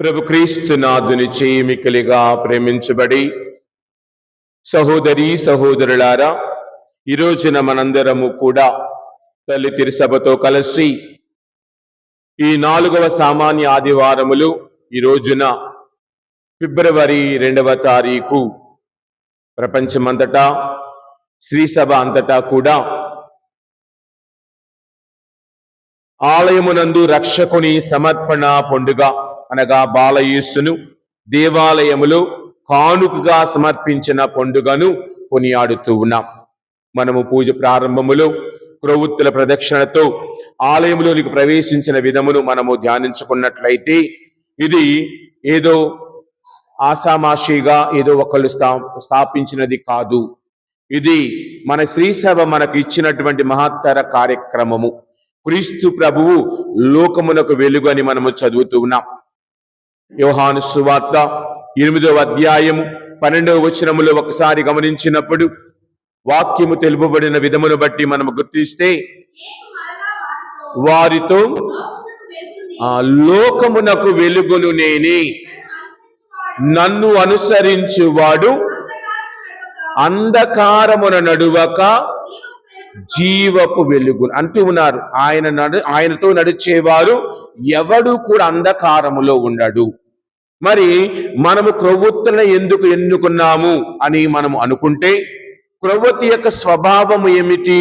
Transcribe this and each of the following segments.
ప్రభు క్రీస్తునాథుని చేయిమికలిగా ప్రేమించబడి సహోదరి సహోదరులారా ఈ రోజున మనందరము కూడా తల్లి తిరుసభతో కలిసి ఈ నాలుగవ సామాన్య ఆదివారములు ఈ రోజున ఫిబ్రవరి రెండవ తారీఖు ప్రపంచమంతటా శ్రీసభ అంతటా కూడా ఆలయమునందు రక్షకుని సమర్పణ పండుగ అనగా బాలయేసును దేవాలయములో కానుకగా సమర్పించిన పండుగను కొనియాడుతూ ఉన్నాం. మనము పూజ ప్రారంభములో ప్రవృత్తుల ప్రదక్షిణతో ఆలయంలోనికి ప్రవేశించిన విధమును మనము ధ్యానించుకున్నట్లయితే ఇది ఏదో ఆసామాషిగా ఏదో ఒకళ్ళు స్థా స్థాపించినది కాదు. ఇది మన శ్రీసభ మనకు ఇచ్చినటువంటి మహత్తర కార్యక్రమము. క్రీస్తు ప్రభువు లోకమునకు వెలుగు అని మనము చదువుతూ ఉన్నాం. యోహాను సువార్త ఎనిమిదవ అధ్యాయము పన్నెండవ వచనములో ఒకసారి గమనించినప్పుడు వాక్యము తెలుపబడిన విధమును బట్టి మనము గుర్తిస్తే వారితో లోకమునకు ఆ లోకమునకు వెలుగును నేనే నన్ను అనుసరించువాడు అంధకారమున నడువక జీవపు జీవపు వెలుగు అంటూ ఉన్నారు. ఆయన నడు ఆయనతో నడిచేవారు ఎవడు కూడా అంధకారములో ఉండడు. మరి మనము క్రొవ్వొత్తులను ఎందుకు ఎన్నుకున్నాము అని మనము అనుకుంటే క్రొవ్వొత్తి యొక్క స్వభావము ఏమిటి?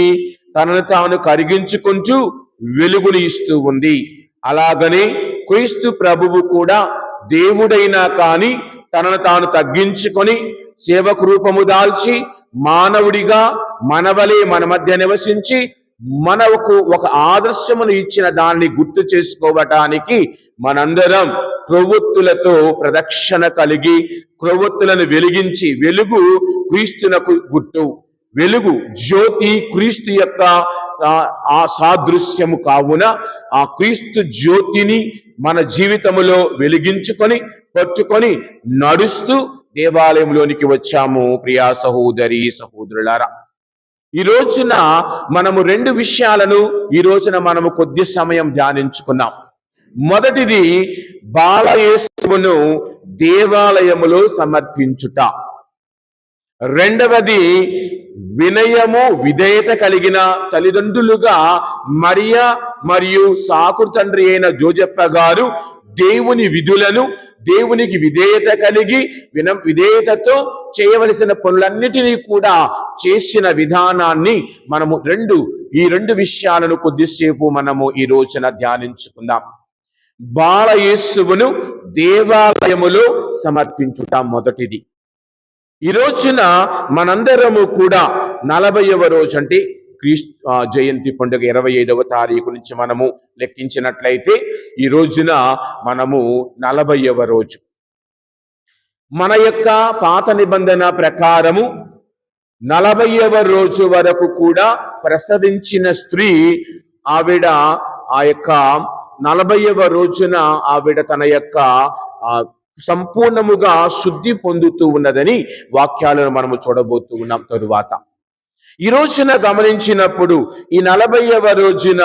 తనను తాను కరిగించుకుంటూ వెలుగుని ఇస్తూ ఉంది. అలాగనే క్రీస్తు ప్రభువు కూడా దేవుడైనా కాని తనను తాను తగ్గించుకొని సేవకు రూపము దాల్చి మానవుడిగా మనవలే మన మధ్య నివసించి మనకు ఒక ఆదర్శమును ఇచ్చిన దాన్ని గుర్తు చేసుకోవటానికి మనందరం క్రొవ్వొత్తులతో ప్రదక్షిణ కలిగి క్రొవ్వొత్తులను వెలిగించి వెలుగు క్రీస్తునకు గుర్తు వెలుగు జ్యోతి క్రీస్తు యొక్క ఆ, ఆ సాదృశ్యము కావున ఆ క్రీస్తు జ్యోతిని మన జీవితములో వెలిగించుకొని పట్టుకొని నడుస్తూ దేవాలయంలోనికి వచ్చాము. ప్రియా సహోదరి సహోదరులారా ఈ రోజున మనము రెండు విషయాలను ఈ రోజున మనము కొద్ది సమయం ధ్యానించుకున్నాం. మొదటిది బాలయేసును దేవాలయములో సమర్పించుట. రెండవది వినయము విధేయత కలిగిన తల్లిదండ్రులుగా మరియా మరియు సాకు తండ్రి అయిన జోజప్ప గారు దేవుని విధులను దేవునికి విధేయత కలిగి విన విధేయతతో చేయవలసిన పనులన్నిటినీ కూడా చేసిన విధానాన్ని మనము రెండు ఈ రెండు విషయాలను కొద్దిసేపు మనము ఈ రోజున ధ్యానించుకుందాం. బాలయేసువును దేవాలయములో సమర్పించుట మొదటిది. ఈ రోజున మనందరము కూడా నలభైవ రోజు అంటే క్రీస్తు జయంతి పండుగ ఇరవై ఐదవ తారీఖు నుంచి మనము లెక్కించినట్లయితే ఈ రోజున మనము నలభైవ రోజు. మన యొక్క పాత నిబంధన ప్రకారము నలభైవ రోజు వరకు కూడా ప్రసవించిన స్త్రీ ఆవిడ ఆ యొక్క నలభైవ రోజున ఆవిడ తన యొక్క సంపూర్ణముగా శుద్ధి పొందుతూ ఉన్నదని వాక్యాలను మనము చూడబోతూ ఉన్నాం తరువాత. ఈ రోజున గమనించినప్పుడు ఈ నలభైవ రోజున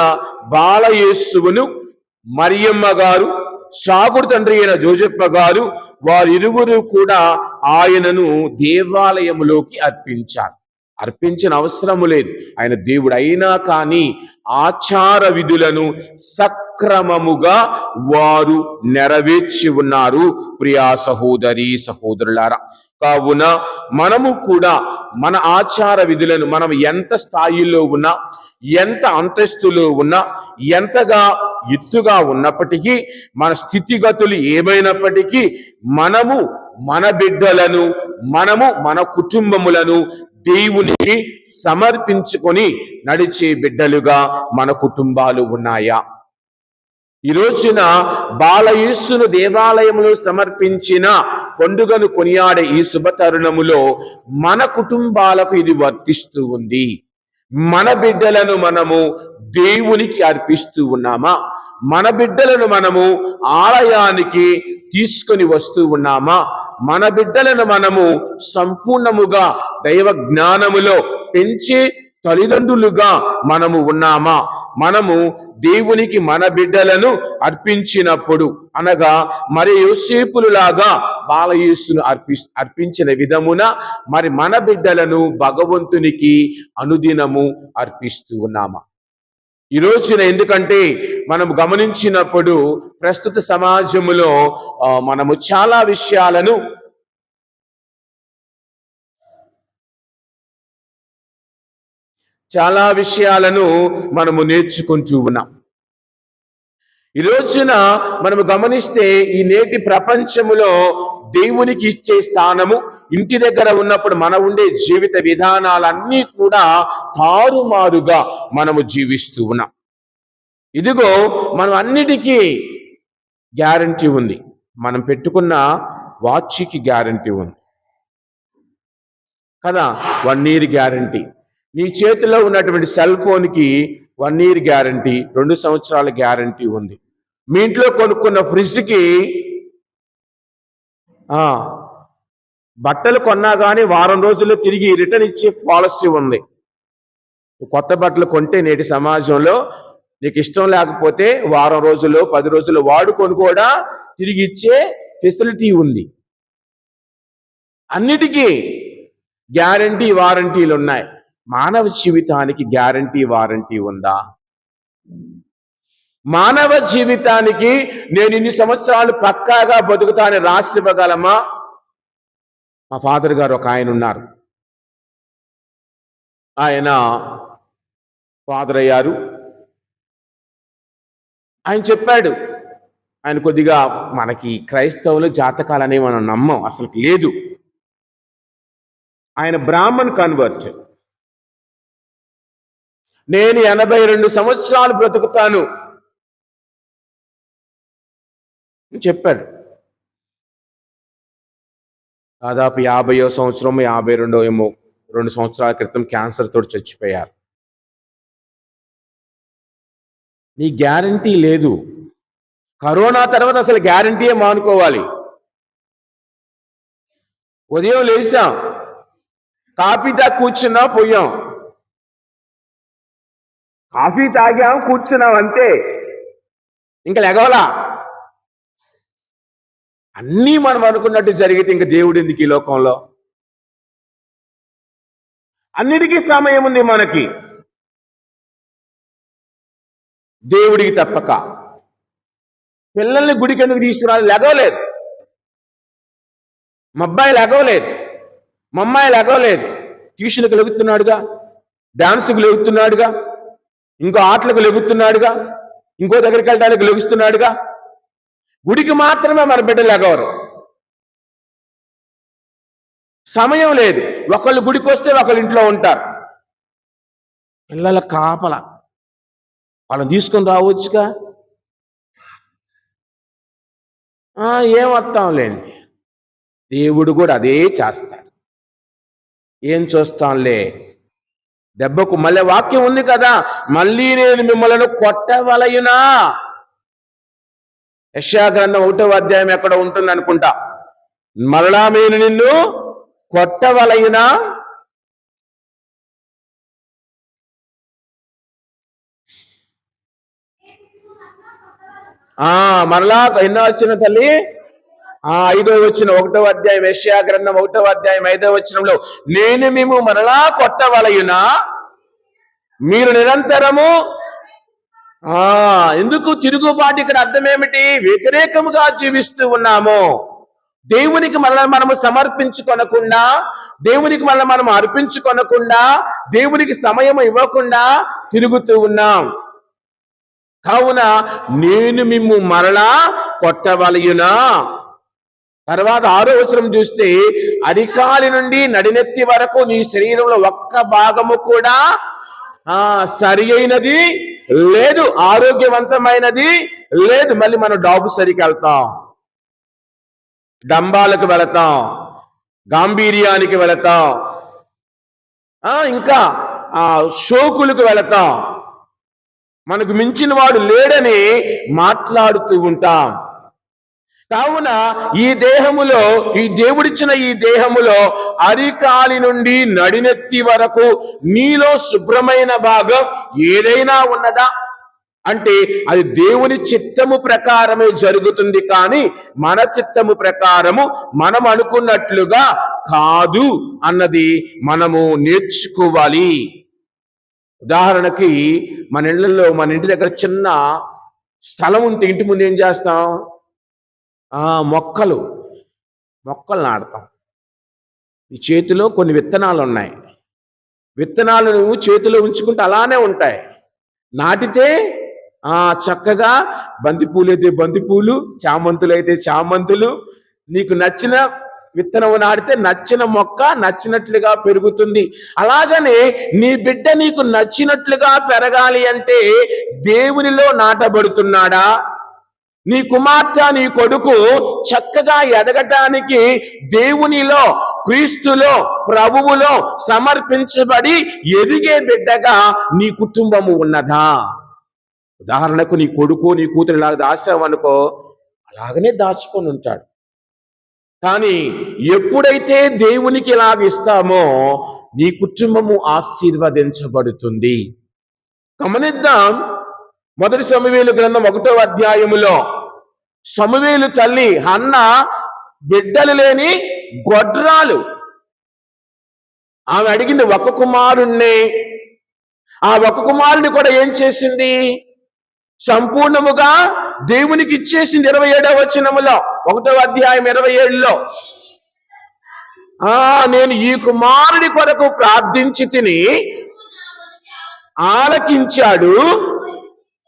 బాలయేసువును మరియమ్మ గారు సాగుడు తండ్రి అయిన జోజప్ప గారు వారిరువురు కూడా ఆయనను దేవాలయములోకి అర్పించారు. అర్పించిన అవసరము లేదు. ఆయన దేవుడు అయినా కానీ ఆచార విధులను సక్రమముగా వారు నెరవేర్చి ఉన్నారు. ప్రియా సహోదరి సహోదరులారా కావున మనము కూడా మన ఆచార విధులను మనం ఎంత స్థాయిలో ఉన్నా ఎంత అంతస్తులో ఉన్నా ఎంతగా ఎత్తుగా ఉన్నప్పటికీ మన స్థితిగతులు ఏమైనప్పటికీ మనము మన బిడ్డలను మనము మన కుటుంబములను దేవునికి సమర్పించుకొని నడిచే బిడ్డలుగా మన కుటుంబాలు ఉన్నాయా? ఈ రోజున బాలయేసును దేవాలయంలో సమర్పించిన పండుగను కొనియాడే ఈ శుభతరుణములో మన కుటుంబాలకు ఇది వర్తిస్తూ ఉంది. మన బిడ్డలను మనము దేవునికి అర్పిస్తూ ఉన్నామా? మన బిడ్డలను మనము ఆలయానికి తీసుకొని వస్తూ ఉన్నామా? మన బిడ్డలను మనము సంపూర్ణముగా దైవ జ్ఞానములో పెంచే తల్లిదండ్రులుగా మనము ఉన్నామా? మనము దేవునికి మన బిడ్డలను అర్పించినప్పుడు అనగా మరి యోసేపులులాగా బాలయేసును అర్పి అర్పించిన విధమున మరి మన బిడ్డలను భగవంతునికి అనుదినము అర్పిస్తూ ఉన్నామా? ఈ రోజున ఎందుకంటే మనం గమనించినప్పుడు ప్రస్తుత సమాజములో మనము చాలా విషయాలను చాలా విషయాలను మనము నేర్చుకుంటూ ఉన్నాం. ఈ రోజున మనము గమనిస్తే ఈ నేటి ప్రపంచములో దేవునికి ఇచ్చే స్థానము ఇంటి దగ్గర ఉన్నప్పుడు మన ఉండే జీవిత విధానాలన్నీ కూడా తారుమారుగా మనము జీవిస్తూ ఉన్నాం. ఇదిగో మనం అన్నిటికీ గ్యారంటీ ఉంది. మనం పెట్టుకున్న వాచ్కి గ్యారంటీ ఉంది. కదా? One year guarantee. నీ చేతిలో ఉన్నటువంటి సెల్ ఫోన్కి వన్ ఇయర్ గ్యారంటీ రెండు సంవత్సరాల గ్యారంటీ ఉంది. మీ ఇంట్లో కొనుక్కున్న ఫ్రిడ్జ్కి బట్టలు కొన్నా కానీ వారం రోజుల్లో తిరిగి రిటర్న్ ఇచ్చే పాలసీ ఉంది. కొత్త బట్టలు కొంటే నేటి సమాజంలో నీకు ఇష్టం లేకపోతే వారం రోజుల్లో పది రోజుల్లో వాడుకొని కూడా తిరిగి ఇచ్చే ఫెసిలిటీ ఉంది. అన్నిటికీ గ్యారంటీ వారంటీలు ఉన్నాయి. మానవ జీవితానికి గ్యారంటీ వారంటీ ఉందా? మానవ జీవితానికి నేను ఇన్ని సంవత్సరాలు పక్కాగా బతుకుతానని రాసి ఇవ్వగలమా మా ఫాదర్ గారు ఒక ఆయన ఉన్నారు. ఆయన ఫాదర్ అయ్యారు. ఆయన చెప్పాడు ఆయన కొద్దిగా మనకి క్రైస్తవులు జాతకాలు అనేవి మనం నమ్మం అసలు లేదు. ఆయన బ్రాహ్మణ్ కన్వర్ట్. నేను ఎనభై రెండు సంవత్సరాలు బ్రతుకుతాను చెప్పాడు. దాదాపు యాభయో సంవత్సరం యాభై రెండో ఏమో రెండు సంవత్సరాల క్రితం క్యాన్సర్ తోటి చచ్చిపోయారు. నీ గ్యారంటీ లేదు. కరోనా తర్వాత అసలు గ్యారంటీయే మానుకోవాలి. ఉదయం లేచాం. కాపీ తాగి కూర్చున్నా పోయాం. కాఫీ తాగాం కూర్చున్నాం అంతే. ఇంకా లెగవలా? అన్నీ మనం అనుకున్నట్టు జరిగితే ఇంక దేవుడు ఎందుకు ఈ లోకంలో? అన్నిటికీ సమయం ఉంది మనకి. దేవుడికి తప్పక. పిల్లల్ని గుడికి ఎందుకు తీసుకురాలి? లెగవలేదు. మా అబ్బాయి లెగవలేదు. మా అమ్మాయి లెగవలేదు. ట్యూషన్కి లెగుతున్నాడుగా. డాన్స్కి లెగుతున్నాడుగా. ఇంకో ఆటలకు లెగుతున్నాడుగా ఇంకో దగ్గరికి వెళ్ళడానికి లెగుస్తున్నాడుగా. గుడికి మాత్రమే మన బిడ్డలు ఎగవరు. సమయం లేదు. ఒకళ్ళు గుడికి వస్తే ఒకళ్ళు ఇంట్లో ఉంటారు. పిల్లల కాపల. వాళ్ళని తీసుకొని రావచ్చుగా. ఏం వస్తాంలేండి దేవుడు కూడా అదే చేస్తాడు. ఏం చూస్తాంలే దెబ్బకు మళ్ళీ వాక్యం ఉంది కదా మళ్ళీ నేను మిమ్మల్ని కొట్టవలయునా? యశాగ్రంథం ఒకటో అధ్యాయం ఎక్కడ ఉంటుంది అనుకుంటా? మరలా నేను నిన్ను కొట్టవలయునా? ఆ మరలా ఎన్నో వచ్చిన తల్లి? ఆ ఐదో వచ్చిన ఒకటో అధ్యాయం ఏషియా గ్రంథం ఒకటో అధ్యాయం ఐదో వచనంలో నేను మేము మరలా కొట్టవలయునా? మీరు నిరంతరము ఆ ఎందుకు తిరుగుబాటు? ఇక్కడ అర్థం ఏమిటి వ్యతిరేకముగా జీవిస్తూ ఉన్నాము. దేవునికి మనల్ని మనము సమర్పించుకొనకుండా దేవునికి మళ్ళీ మనం అర్పించుకొనకుండా దేవునికి సమయం ఇవ్వకుండా తిరుగుతూ ఉన్నాం. కావున నేను మిమ్ము మరలా కొట్టవలయునా? తర్వాత ఆరో వచనం చూస్తే అరికాలి నుండి నడినెత్తి వరకు నీ శరీరంలో ఒక్క భాగము కూడా ఆ సరి అయినది లేదు ఆరోగ్యవంతమైనది లేదు. మళ్ళీ మనం డాబు సరికి వెళ్తాం. డంబాలకు వెళతాం. గాంభీర్యానికి వెళతాం. ఆ ఇంకా ఆ షోకులకు వెళతాం. మనకు మించిన వాడు లేడని మాట్లాడుతూ ఉంటాం. కావున ఈ దేహములో ఈ దేవుడిచ్చిన ఈ దేహములో అరికాలి నుండి నడినెత్తి వరకు నీలో శుభ్రమైన భాగం ఏదైనా ఉన్నదా? అంటే అది దేవుని చిత్తము ప్రకారమే జరుగుతుంది కానీ మన చిత్తము ప్రకారము మనం అనుకున్నట్లుగా కాదు అన్నది మనము నేర్చుకోవాలి. ఉదాహరణకి మన ఇళ్ళలో మన ఇంటి దగ్గర చిన్న స్థలం ఉంటే ఇంటి ముందు ఏం చేస్తాం? మొక్కలు మొక్కలు నాడతాం ఈ చేతిలో కొన్ని విత్తనాలు ఉన్నాయి. విత్తనాలు నువ్వు చేతిలో ఉంచుకుంటే అలానే ఉంటాయి. నాటితే ఆ చక్కగా బంతిపూలు అయితే బంతిపూలు చామంతులు అయితే చామంతులు నీకు నచ్చిన విత్తనం నాటితే నచ్చిన మొక్క నచ్చినట్లుగా పెరుగుతుంది. అలాగనే నీ బిడ్డ నీకు నచ్చినట్లుగా పెరగాలి అంటే దేవునిలో నాటబడుతున్నాడా? నీ కుమార్తె నీ కొడుకు చక్కగా ఎదగటానికి దేవునిలో క్రీస్తులో ప్రభువులో సమర్పించబడి ఎదిగే బిడ్డగా నీ కుటుంబము ఉన్నదా? ఉదాహరణకు నీ కొడుకు నీ కూతురు ఇలా దాచావనుకో అలాగనే దాచుకొని ఉంటాడు. కానీ ఎప్పుడైతే దేవునికి ఇలాగ ఇస్తామో నీ కుటుంబము ఆశీర్వదించబడుతుంది. గమనిద్దాం. మొదటి సమవేలు గ్రంథం ఒకటో అధ్యాయములో సమవేలు తల్లి అన్న బిడ్డలు లేని గొడ్రాలు. ఆమె అడిగింది ఒక కుమారుణ్ణి. ఆ ఒక కుమారుని కూడా ఏం చేసింది? సంపూర్ణముగా దేవునికి ఇచ్చేసింది ఇరవై ఏడవ వచనములో ఒకటో అధ్యాయం ఇరవై ఏడులో. ఆ నేను ఈ కుమారుడి కొరకు ప్రార్థించి తిని ఆలకించాడు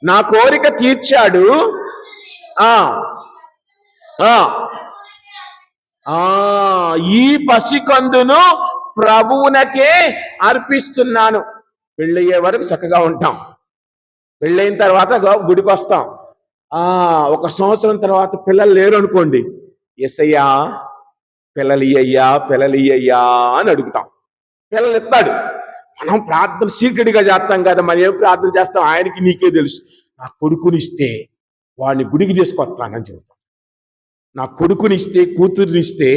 నా కోరిక తీర్చాడు ఈ పసికందును ప్రభువునకే అర్పిస్తున్నాను. పెళ్ళయ్యే వరకు చక్కగా ఉంటాం. పెళ్ళైన తర్వాత గుడికి వస్తాం ఆ ఒక సంవత్సరం తర్వాత పిల్లలు లేరు అనుకోండి. ఎస్అయ్యా పిల్లలియ్యా పిల్లలియ్యా అని అడుగుతాం. పిల్లలు ఇస్తాడు మనం ప్రార్థన సీక్రెట్గా చేస్తాం కదా మనం ఏం ప్రార్థన చేస్తాం? ఆయనకి నీకే తెలుసు. నా కొడుకునిస్తే వాడిని గుడికి తీసుకొస్తానని చెబుతాం. నా కొడుకునిస్తే కూతురునిస్తే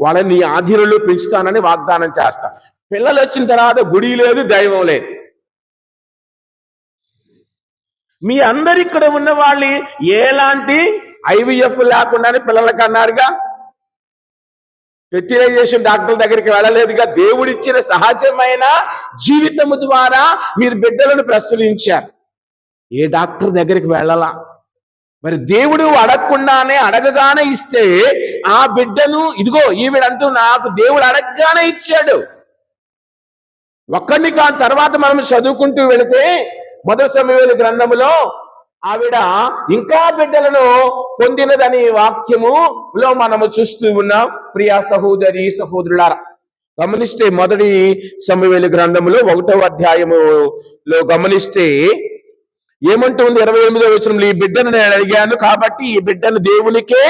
వాళ్ళని నీ ఆధీనంలో పెంచుతానని వాగ్దానం చేస్తా. పిల్లలు వచ్చిన తర్వాత గుడి లేదు దైవం లేదు. మీ అందరు ఇక్కడ ఉన్న వాళ్ళు ఎలాంటి ఐవీఎఫ్ లేకుండానే పిల్లలకి అన్నారుగా? ఫెర్టిలైజేషన్ డాక్టర్ దగ్గరికి వెళ్ళలేదుగా. దేవుడిచ్చిన సహజమైన జీవితము ద్వారా మీరు బిడ్డలను ప్రసవించారు. ఏ డాక్టర్ దగ్గరికి వెళ్ళాలా? మరి దేవుడు అడగకుండానే అడగగానే ఇస్తే ఆ బిడ్డను ఇదిగో ఈవిడంటూ నాకు దేవుడు అడగగానే ఇచ్చాడు. ఒక్కడిని కాని తర్వాత మనం చదువుకుంటూ వెళితే మొదటి సమయంలో గ్రంథములో ఆవిడ ఇంకా బిడ్డలను పొందినదని వాక్యములో మనము చూస్తూ ఉన్నాం. ప్రియా సహోదరి సహోదరులారా గమనిస్తే మొదటి సమయవేలు గ్రంథములో ఒకటో అధ్యాయములో గమనిస్తే ఏమంటుంది ఇరవై ఎనిమిదో వచనంలో ఈ బిడ్డను నేను అడిగాను కాబట్టి ఈ బిడ్డను దేవునికే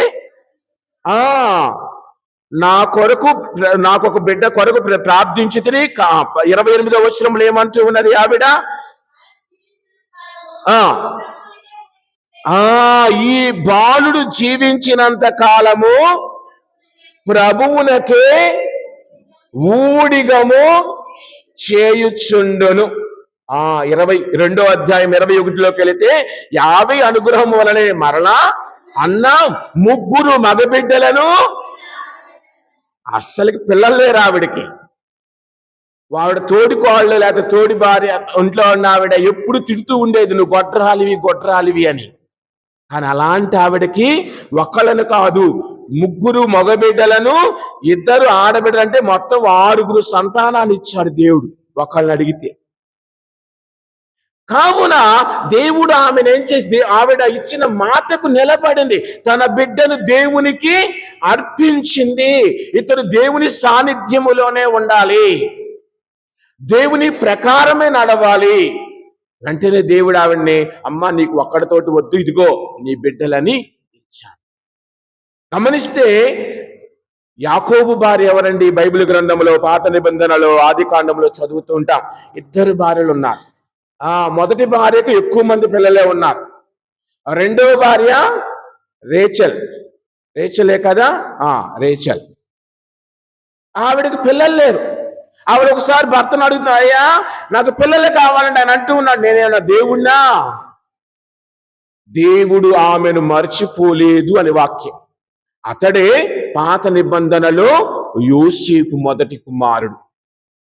ఆ నా కొరకు నాకు ఒక బిడ్డ కొరకు ప్రార్థించి తిని ఇరవై ఎనిమిదో వచనంలో ఏమంటూ ఉన్నది ఆవిడ? ఆ ఆ ఈ బాలుడు జీవించినంత కాలము ప్రభువునకే ఊడిగము చేయుచుండును. ఆ ఇరవై రెండో అధ్యాయం ఇరవై ఒకటిలోకి వెళితే యాభై అనుగ్రహం వలనే మరలా అన్న. ముగ్గురు మగబిడ్డలను అస్సలకి పిల్లలు లేరు ఆవిడకి. ఆవిడ తోడి కోళ్ళు లేకపోతే తోడి భార్య ఒంట్లో ఉన్న ఆవిడ ఎప్పుడు తిడుతూ ఉండేది నువ్వు గొడ్రాలివి గొడ్రాలివి అని. కానీ అలాంటి ఆవిడకి ఒక్కళ్ళను కాదు ముగ్గురు మగబిడ్డలను ఇద్దరు ఆడబిడ్డలు అంటే మొత్తం ఆరుగురు సంతానాన్ని ఇచ్చాడు దేవుడు ఒకళ్ళని అడిగితే. కావున దేవుడు ఆమెను ఏం చేసి ఆవిడ ఇచ్చిన మాటకు నిలబడింది. తన బిడ్డను దేవునికి అర్పించింది. ఇతడు దేవుని సాన్నిధ్యములోనే ఉండాలి. దేవుని ప్రకారమే నడవాలి. వెంటనే దేవుడు ఆవిడ్ని అమ్మ నీకు ఒక్కడితోటి వద్దు ఇదిగో నీ బిడ్డలని ఇచ్చాను. గమనిస్తే యాకోబు భార్య ఎవరండి? బైబిల్ గ్రంథంలో పాత నిబంధనలో ఆది కాండంలో చదువుతూ ఉంటాం. ఇద్దరు భార్యలు ఉన్నారు ఆ మొదటి భార్యకు ఎక్కువ మంది పిల్లలే ఉన్నారు. రెండవ భార్య రేచల్. రేచలే కదా? ఆ రేచల్. ఆవిడకి పిల్లలు లేరు. ఆవిడ ఒకసారి భర్తను అడుగుతా అయ్యా నాకు పిల్లలు కావాలంటే ఆయన అంటూ ఉన్నాడు. నేనేమన్నా దేవుణ్ణా? దేవుడు ఆమెను మర్చిపోలేదు అని వాక్యం. అతడే పాత నిబంధనలో యోసేపు మొదటి కుమారుడు.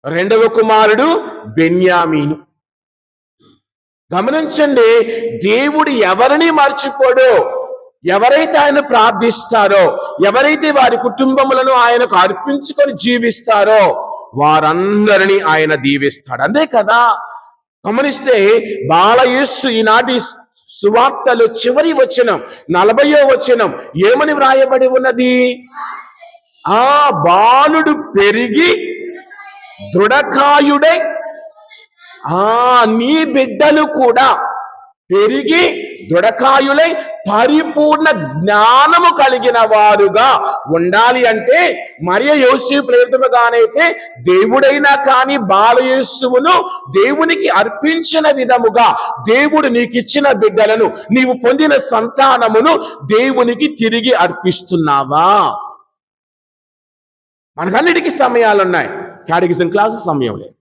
రెండవ కుమారుడు బెన్యామీను. గమనించండి దేవుడు ఎవరిని మర్చిపోడో? ఎవరైతే ఆయన ప్రార్థిస్తారో ఎవరైతే వారి కుటుంబములను ఆయనకు అర్పించుకొని జీవిస్తారో వారందరినీ ఆయన దీవిస్తాడు. అంతే కదా? గమనిస్తే బాలయేస్సు ఈనాటి సువార్తలు చివరి వచనం నలభయో వచనం ఏమని వ్రాయబడి ఉన్నది? ఆ బాలుడు పెరిగి దృఢకాయుడై ఆ నీ బిడ్డలు కూడా పెరిగి దృఢకాయులై పరిపూర్ణ జ్ఞానము కలిగిన వారుగా ఉండాలి అంటే మరియ యోసి ప్రేరితముగానైతే దేవుడైనా కానీ బాలయేసువును దేవునికి అర్పించిన విధముగా దేవుడు నీకిచ్చిన బిడ్డలను నీవు పొందిన సంతానమును దేవునికి తిరిగి అర్పిస్తున్నావా? మనకన్నిటికీ సమయాలు ఉన్నాయి క్యాటగిజం క్లాసు సమయం లేదు.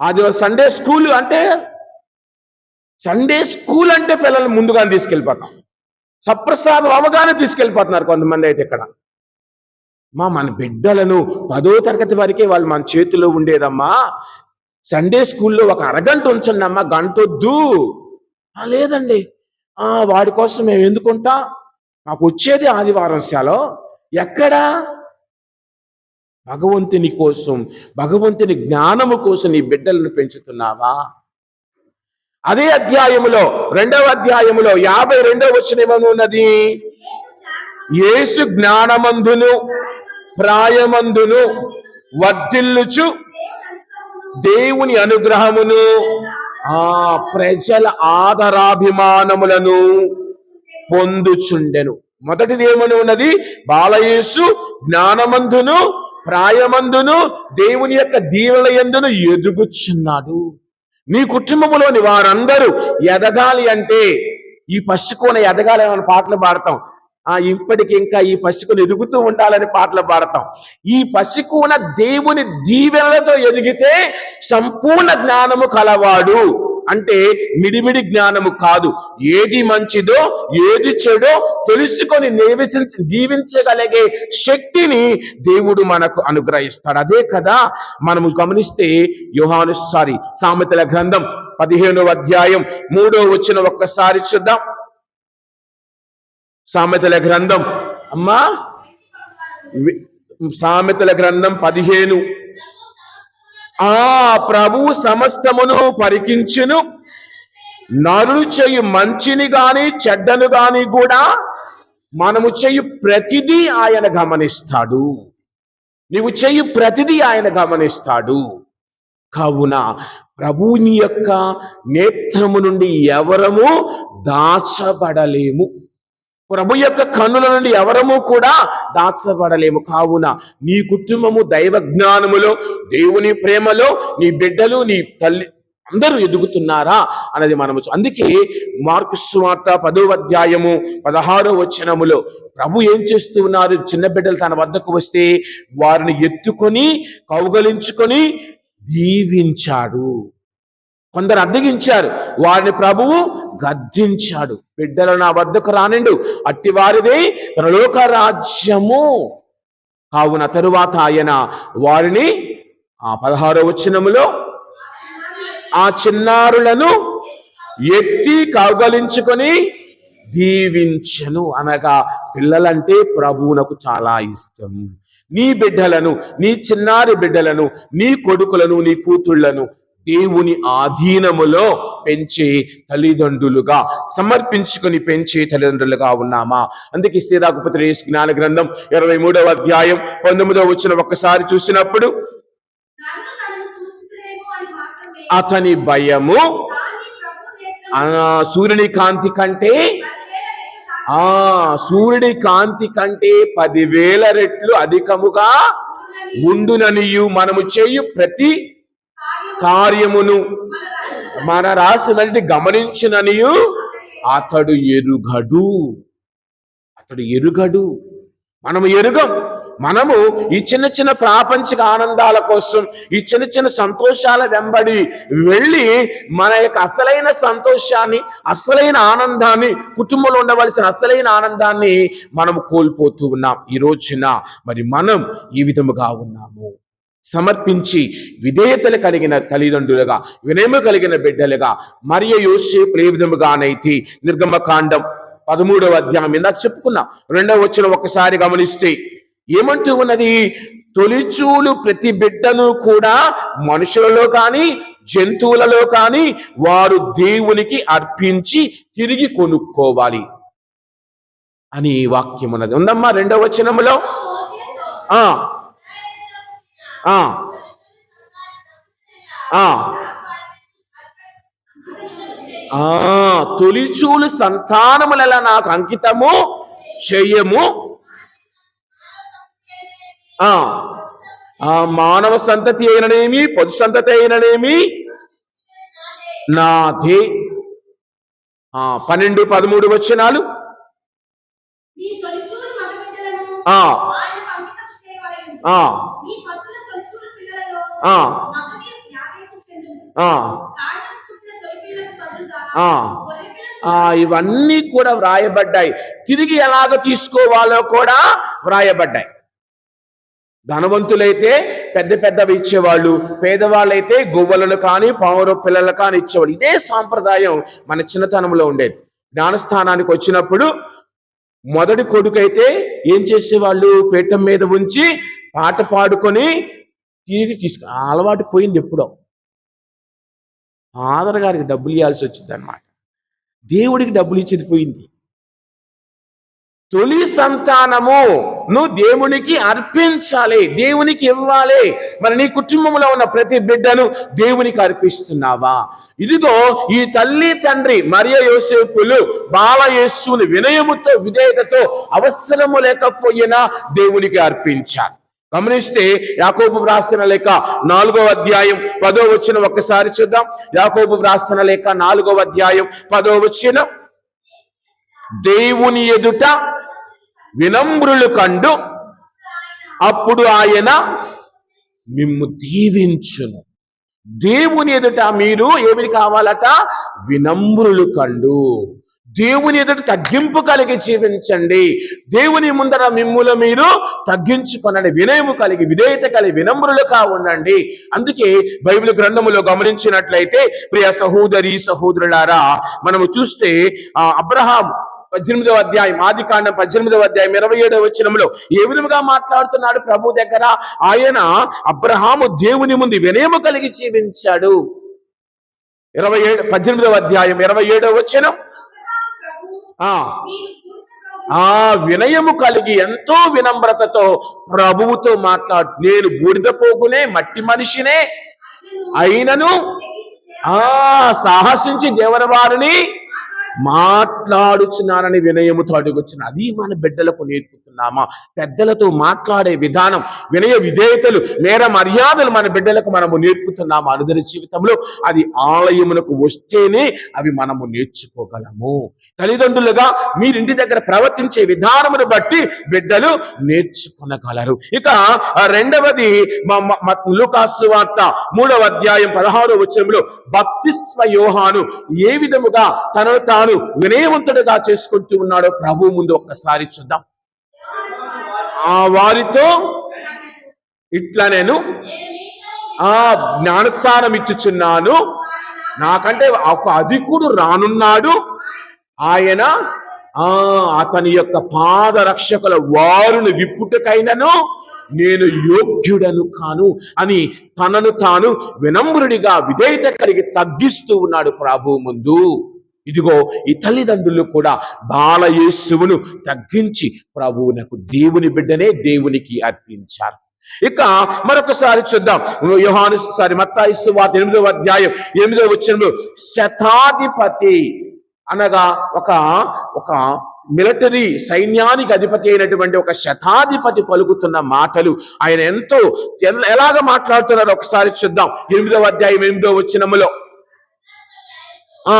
అది సండే స్కూల్ అంటే సండే స్కూల్ అంటే పిల్లల్ని ముందుగానే తీసుకెళ్ళిపోతాం. సప్రసాదం అవగానే తీసుకెళ్ళిపోతున్నారు కొంతమంది అయితే ఇక్కడ. మా మన బిడ్డలను పదో తరగతి వరకే వాళ్ళు మన చేతిలో ఉండేదమ్మా. సండే స్కూల్లో ఒక అరగంట ఉంచండి అమ్మా గంట వద్దు. లేదండి. వాడి కోసం మేము ఎందుకుంటా? మాకు వచ్చేది ఆదివారం సెలవు. ఎక్కడా? భగవంతుని కోసం భగవంతుని జ్ఞానము కోసం నీ బిడ్డలను పెంచుతున్నావా? అదే అధ్యాయములో రెండవ అధ్యాయములో యాభై రెండవ వచనం ఉన్నది? యేసు జ్ఞానమందును ప్రాయమందును వర్ధిల్లుచు దేవుని అనుగ్రహమును ఆ ప్రజల ఆదరాభిమానములను పొందుచుండెను. మొదటిది ఏమని ఉన్నది? బాలయేసు జ్ఞానమందును ప్రాయమందును దేవుని యొక్క దీవెన ఎందును ఎదుగుచున్నాడు. నీ కుటుంబంలోని వారందరూ ఎదగాలి అంటే ఈ పసికోన ఎదగాలి అని పాటలు పాడతాం. ఆ ఇప్పటికి ఇంకా ఈ పసికును ఎదుగుతూ ఉండాలని పాటలు పాడతాం. ఈ పసికూన దేవుని దీవెనలతో ఎదిగితే సంపూర్ణ జ్ఞానము కలవాడు. అంటే మిడిమిడి జ్ఞానము కాదు. ఏది మంచిదో ఏది చెడో తెలుసుకొని నివసించి జీవించగలిగే శక్తిని దేవుడు మనకు అనుగ్రహిస్తాడు. అదే కదా మనము గమనిస్తే యోహాను సారీ సామెతల గ్రంథం పదిహేనవ అధ్యాయం మూడో వచ్చిన ఒక్కసారి చూద్దాం. సామెతల గ్రంథం. అమ్మా సామెతల గ్రంథం పదిహేను. ఆ ప్రభు సమస్తమును పరికించును. నరుడు చేయు మంచిని గాని చెడ్డను గాని కూడా మనము చేయు ప్రతిదీ ఆయన గమనిస్తాడు. నీవు చేయు ప్రతిదీ ఆయన గమనిస్తాడు. కావున ప్రభువుని యొక్క నేత్రము నుండి ఎవరము దాచబడలేము. ప్రభు యొక్క కన్నుల నుండి ఎవరము కూడా దాచబడలేము. కావున నీ కుటుంబము దైవ జ్ఞానములో దేవుని ప్రేమలో నీ బిడ్డలు నీ తల్లి అందరూ ఎదుగుతున్నారా అన్నది మనము అందుకే మార్కు సువార్త పదో అధ్యాయము పదహారో వచనములో ప్రభు ఏం చేస్తూ ఉన్నారు? చిన్న బిడ్డలు తన వద్దకు వస్తే వారిని ఎత్తుకొని కౌగలించుకొని దీవించాడు. కొందరు అద్దగించారు. వారిని ప్రభువు గద్దించాడు బిడ్డలు నా వద్దకు రానిండు. అట్టి వారిదే పరలోక రాజ్యము కావున తరువాత ఆయన వారిని ఆ పదహారో వచనములో ఆ చిన్నారులను ఎత్తి కౌగలించుకొని దీవించను. అనగా పిల్లలంటే ప్రభువునకు చాలా ఇష్టం. నీ బిడ్డలను నీ చిన్నారి బిడ్డలను నీ కొడుకులను నీ కూతుళ్ళను దేవుని ఆధీనములో పెంచే తల్లిదండ్రులుగా సమర్పించుకుని పెంచే తల్లిదండ్రులుగా ఉన్నామా? అందుకే శ్రీరాకుపతి జ్ఞాన గ్రంథం ఇరవై మూడవ అధ్యాయం పంతొమ్మిదవ వచ్చిన ఒక్కసారి చూసినప్పుడు అతని భయము ఆ సూర్యుని కాంతి కంటే ఆ సూర్యుడి కాంతి కంటే పదివేల రెట్లు అధికముగా ఉండుననియు మనము చేయు ప్రతి కార్యమును మన రాష్ట్ర రాసినది గమనించిననియు అతడు ఎరుగడు. అతడు ఎరుగడు. మనము ఎరుగం. మనము ఈ చిన్న చిన్న ప్రాపంచిక ఆనందాల కోసం ఈ చిన్న చిన్న సంతోషాల వెంబడి వెళ్ళి మన యొక్క అసలైన సంతోషాన్ని అసలైన ఆనందాన్ని కుటుంబంలో ఉండవలసిన అసలైన ఆనందాన్ని మనము కోల్పోతూ ఉన్నాం. ఈ రోజున మరి మనం ఈ విధముగా ఉన్నాము. సమర్పించి విధేయతలు కలిగిన తల్లిదండ్రులుగా వినయము కలిగిన బిడ్డలుగా మరియు యోసేపులు ఏ విధముగానైతే నిర్గమకాండం పదమూడవ అధ్యాయం ఇందాక చెప్పుకున్నా. రెండవ వచ్చిన ఒకసారి గమనిస్తే ఏమంటూ ఉన్నది? తొలిచూలు ప్రతి బిడ్డను కూడా మనుషులలో కానీ జంతువులలో కానీ వారు దేవునికి అర్పించి తిరిగి కొనుక్కోవాలి అని వాక్యం ఉన్నది. ఉందమ్మా రెండవ వచనములో ఆ తొలిచూలు సంతానముల నాకు అంకితము చెయ్యము మానవ సంతతి అయిననేమి పొదు సంతతి అయిననేమి నాదే. ఆ పన్నెండు పదమూడు మగబిడ్డలను ఆ. ఇవన్నీ కూడా వ్రాయబడ్డాయి. తిరిగి ఎలాగ తీసుకోవాలో కూడా వ్రాయబడ్డాయి. ధనవంతులైతే పెద్ద పెద్దవి ఇచ్చేవాళ్ళు పేదవాళ్ళైతే గువ్వలను కానీ పావురు పిల్లలు కానీ ఇచ్చేవాళ్ళు. ఇదే సాంప్రదాయం మన చిన్నతనంలో ఉండేది. జ్ఞానస్థానానికి వచ్చినప్పుడు మొదటి కొడుకైతే ఏం చేసేవాళ్ళు? పీఠం మీద ఉంచి పాట పాడుకొని తిరిగి తీసుకు అలవాటు పోయింది ఎప్పుడో. ఫాదర్ గారికి డబ్బులు ఇవ్వాల్సి వచ్చింది అనమాట దేవుడికి డబ్బులు ఇచ్చేది పోయింది. తొలి సంతానము నువ్వు దేవునికి అర్పించాలి దేవునికి ఇవ్వాలి. మరి నీ కుటుంబంలో ఉన్న ప్రతి బిడ్డను దేవునికి అర్పిస్తున్నావా? ఇదిగో ఈ తల్లి తండ్రి మరియ యోసేపులు బాల యేసుని వినయముతో విధేయతతో అవసరము లేకపోయినా దేవునికి అర్పించాలి. గమనిస్తే యాకోబు వ్రాసిన లేక నాలుగో అధ్యాయం పదో వచ్చిన ఒక్కసారి చూద్దాం. యాకోబు వ్రాసిన లేక నాలుగో అధ్యాయం పదో వచ్చిన దేవుని ఎదుట వినమ్రులు కండు అప్పుడు ఆయన మిమ్ము దీవించును. దేవుని ఎదుట మీరు ఏమిటి కావాలట? వినమ్రులు కండు. దేవుని ఎదుట తగ్గింపు కలిగి జీవించండి. దేవుని ముందర మిమ్ముల మీరు తగ్గించుకొనండి. వినయము కలిగి విధేయత కలిగి వినమ్రులుగా ఉండండి. అందుకే బైబిల్ గ్రంథములో గమనించినట్లయితే ప్రియ సహోదరి సహోదరులారా మనము చూస్తే అబ్రహాం పద్దెనిమిదవ అధ్యాయం ఆది కాండం పద్దెనిమిదవ అధ్యాయం ఇరవై ఏడవ వచనంలో ఏ విధముగా మాట్లాడుతున్నాడు ప్రభు దగ్గర? ఆయన అబ్రహాము దేవుని ముందు వినయము కలిగి జీవించాడు. ఇరవై ఏడు పద్దెనిమిదవ అధ్యాయం ఇరవై ఏడవ వచనం. ఆ. ఆ వినయము కలిగి ఎంతో వినమ్రతతో ప్రభువుతో మాట్లాడు నేను బూడిదపోగునే మట్టి మనిషినే. అయినను ఆ సాహసించి దేవుని వారిని మాట్లాడుచున్నానని వినయముతో అడుగుచున్న అది మన బిడ్డలకు నేర్పుతున్నామా? పెద్దలతో మాట్లాడే విధానం వినయ విధేయతలు నేర మర్యాదలు మన బిడ్డలకు మనము నేర్పుతున్నామా అనుదరి జీవితంలో? అది ఆలయమునకు వస్తేనే అవి మనము నేర్చుకోగలము. తల్లిదండ్రులుగా మీరింటి దగ్గర ప్రవర్తించే విధానమును బట్టి బిడ్డలు నేర్చుకునగలరు. ఇక రెండవది మ- మ- లూకాసు వార్త మూడవ అధ్యాయం పదహారో వచ్చంలో బప్తిస్వ యోహాను ఏ విధముగా తనను తాను వినయవంతుడుగా చేసుకుంటూ ఉన్నాడో ప్రభు ముందు ఒక్కసారి చూద్దాం. ఆ వారితో ఇట్లా నేను ఆ జ్ఞానస్థానం ఇచ్చుచున్నాను. నాకంటే ఒక అధికుడు రానున్నాడు. ఆయన ఆ అతని యొక్క పాదరక్షకుల వారును విప్పుటకైనను నేను యోగ్యుడను కాను అని తనను తాను వినమ్రుడిగా విధేయత కలిగి తగ్గిస్తూ ఉన్నాడు ప్రభు ముందు. ఇదిగో ఈ తల్లిదండ్రులు కూడా బాలయేసువును తగ్గించి ప్రభువునకు దేవుని బిడ్డనే దేవునికి అర్పించారు. ఇక మరొకసారి చూద్దాం. యోహాను సారి మత్తాయిసు వార్త ఎనిమిదవ అధ్యాయం ఎనిమిదవ వచ్చినప్పుడు శతాధిపతి అనగా ఒక ఒక మిలిటరీ సైన్యానికి అధిపతి అయినటువంటి ఒక శతాధిపతి పలుకుతున్న మాటలు. ఆయన ఎంతో ఎలాగ మాట్లాడుతున్నారో ఒకసారి చూద్దాం. ఎనిమిదవ అధ్యాయం ఎనిమిదవ వచ్చినములో ఆ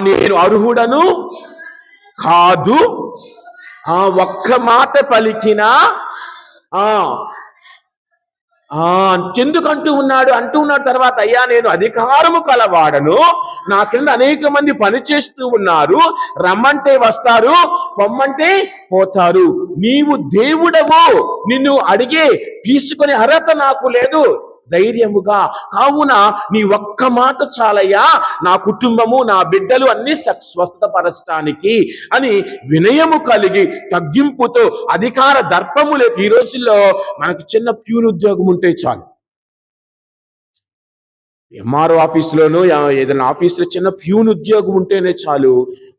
నేను అర్హుడను కాదు. ఆ ఒక్క మాట పలికినా ఆ. ఆ చెందుకంటూ ఉన్నాడు? అంటూ ఉన్నాడు తర్వాత అయ్యా నేను అధికారము కలవాడను. నా కింద అనేక మంది పనిచేస్తూ ఉన్నారు. రమ్మంటే వస్తారు పొమ్మంటే పోతారు. నీవు దేవుడవు. నిన్ను అడిగే తీసుకునే అర్హత నాకు లేదు. ధైర్యముగా. కావున నీ ఒక్క మాట చాలయ్యా నా కుటుంబము నా బిడ్డలు అన్ని స్వస్థపరచడానికి అని వినయము కలిగి తగ్గింపుతో అధికార దర్పము లేదు ఈ రోజుల్లో మనకు చిన్న ప్యూన్ ఉద్యోగం ఉంటే చాలు. ఎంఆర్ఓ ఆఫీసులోనూ ఏదైనా ఆఫీసులో చిన్న ప్యూన్ ఉద్యోగం ఉంటేనే చాలు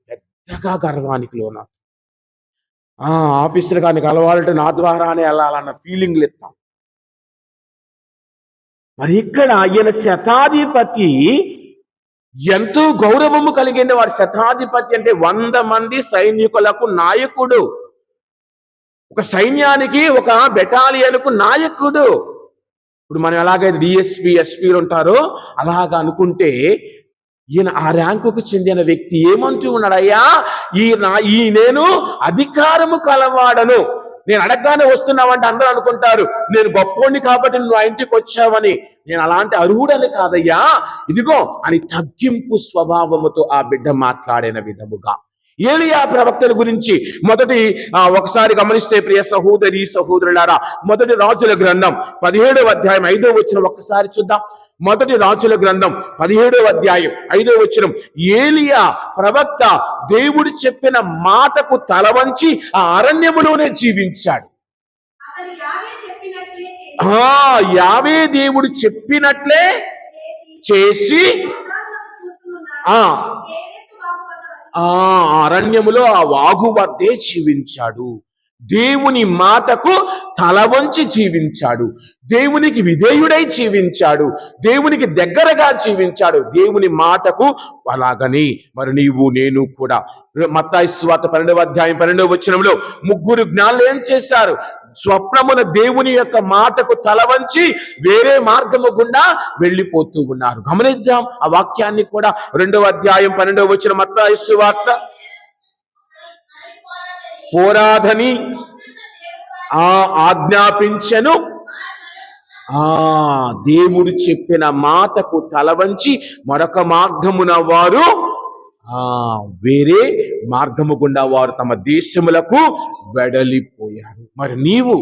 పెద్దగా గర్వానికి లోన ఆ ఆఫీసులు కానీ కలవాలంటే నా ద్వారానే వెళ్ళాలన్న ఫీలింగ్లు ఇస్తాం. మరి ఇక్కడ ఈయన శతాధిపతి ఎంతో గౌరవము కలిగిన వాడు శతాధిపతి అంటే వంద మంది సైనికులకు నాయకుడు. ఒక సైన్యానికి ఒక బెటాలియన్కు నాయకుడు. ఇప్పుడు మనం ఎలాగైతే డిఎస్పి ఎస్పీలు ఉంటారో అలాగా అనుకుంటే ఈయన ఆ ర్యాంకుకు చెందిన వ్యక్తి ఏమంటూ ఉన్నాడయ్యా? ఈ నా ఈ నేను అధికారము కలవాడను. నేను అడగగానే వస్తున్నావంటే అందరూ అనుకుంటారు నేను గొప్పోడిని కాబట్టి నువ్వు ఆ ఇంటికి వచ్చావని. నేను అలాంటి అర్హుడని కాదయ్యా. ఇదిగో అని తగ్గింపు స్వభావముతో ఆ బిడ్డ మాట్లాడిన విధముగా. ఏలియా ప్రవక్తల గురించి మొదటి ఆ, ఒకసారి గమనిస్తే ప్రియ సహోదరి సహోదరులారా మొదటి రాజుల గ్రంథం పదిహేడవ అధ్యాయం ఐదో వచ్చిన ఒక్కసారి చూద్దాం. మొదటి రాజుల గ్రంథం పదిహేడవ అధ్యాయం ఐదో వచనం. ఏలియా ప్రవక్త దేవుడు చెప్పిన మాటకు తల వంచి ఆ అరణ్యములోనే జీవించాడు. ఆ యావే దేవుడు చెప్పినట్లే చేసి ఆ అరణ్యములో ఆ వాగు వద్దే జీవించాడు. దేవుని మాటకు తల వంచి జీవించాడు. దేవునికి విధేయుడై జీవించాడు. దేవునికి దగ్గరగా జీవించాడు. దేవుని మాటకు అలాగని. మరి నీవు నేను కూడా. మత్తాయి స్వాత పన్నెండవ అధ్యాయం పన్నెండవ వచనంలో ముగ్గురు జ్ఞానులు ఏం చేశారు? స్వప్నమున దేవుని యొక్క మాటకు తల వంచి వేరే మార్గము గుండా వెళ్ళిపోతూ ఉన్నారు. గమనిద్దాం ఆ వాక్యాన్ని కూడా. రెండవ అధ్యాయం పన్నెండవ వచ్చిన మత్తాయి సువార్త. పోరాదని ఆ ఆజ్ఞాపించను. ఆ దేవుడు చెప్పిన మాటకు తల వంచి మరొక మార్గమున వారు ఆ వేరే మార్గము గుండా వారు తమ దేశములకు వెడలిపోయారు. మరి నీవు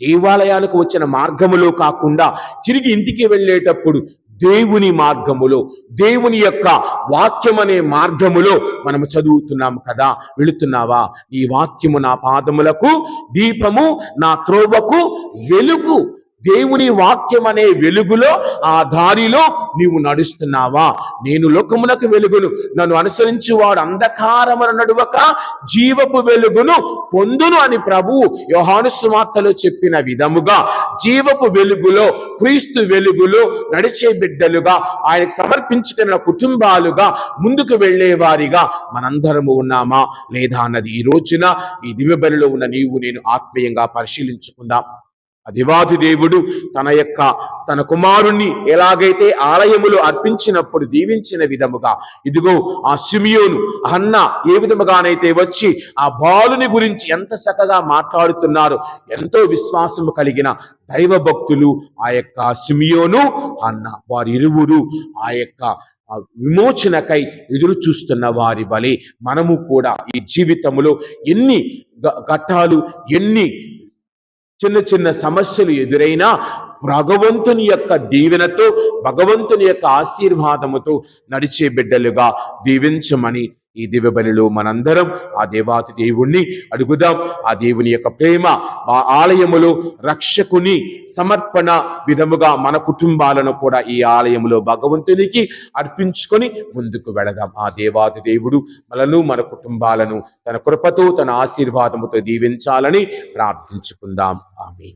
దేవాలయాలకు వచ్చిన మార్గములో కాకుండా తిరిగి ఇంటికి వెళ్ళేటప్పుడు దేవుని మార్గములో దేవుని యొక్క వాక్యం అనే మార్గములో మనం చదువుతున్నాము కదా. వెళుతున్నావా? ఈ వాక్యము నా పాదములకు దీపము నా త్రోవకు వెలుగు. దేవుని వాక్యం అనే వెలుగులో ఆ దారిలో నీవు నడుస్తున్నావా? నేను లోకమునకు వెలుగును. నన్ను అనుసరించి వాడు అంధకారమున నడువక జీవపు వెలుగును పొందును అని ప్రభువు యోహానుసుమార్తలో చెప్పిన విధముగా జీవపు వెలుగులో క్రీస్తు వెలుగులో నడిచే బిడ్డలుగా ఆయనకు సమర్పించుకున్న కుటుంబాలుగా ముందుకు వెళ్ళే వారిగా మనందరము ఉన్నామా? లేదా అన్నది ఈ రోజున ఈ దివ్యబలిలో ఉన్న నీవు నేను ఆత్మీయంగా పరిశీలించుకుందాం. అధివాది దేవుడు తన యొక్క తన కుమారుణ్ణి ఎలాగైతే ఆలయములు అర్పించినప్పుడు దీవించిన విధముగా ఇదిగో ఆ సిమియోను అన్న ఏ విధముగానైతే వచ్చి ఆ బాలుని గురించి ఎంత చక్కగా మాట్లాడుతున్నారు ఎంతో విశ్వాసము కలిగిన దైవ భక్తులు ఆ యొక్క సిమియోను అన్న వారి ఇరువురు ఆ యొక్క విమోచనకై ఎదురు చూస్తున్న వారి బలి. మనము కూడా ఈ జీవితంలో ఎన్ని ఘట్టాలు ఎన్ని చిన్న చిన్న సమస్యలు ఎదురైనా భగవంతుని యొక్క దీవెనతో భగవంతుని యొక్క ఆశీర్వాదముతో నడిచే బిడ్డలుగా దీవించమని ఈ దివ్యబలిలో మనందరం ఆ దేవాతి దేవుణ్ణి అడుగుదాం. ఆ దేవుని యొక్క ప్రేమ ఆ ఆలయములో రక్షకుని సమర్పణ విధముగా మన కుటుంబాలను కూడా ఈ ఆలయములో భగవంతునికి అర్పించుకొని ముందుకు వెళదాం. ఆ దేవాతి దేవుడు మనను మన కుటుంబాలను తన కృపతో తన ఆశీర్వాదముతో దీవించాలని ప్రార్థించుకుందాం. ఆమె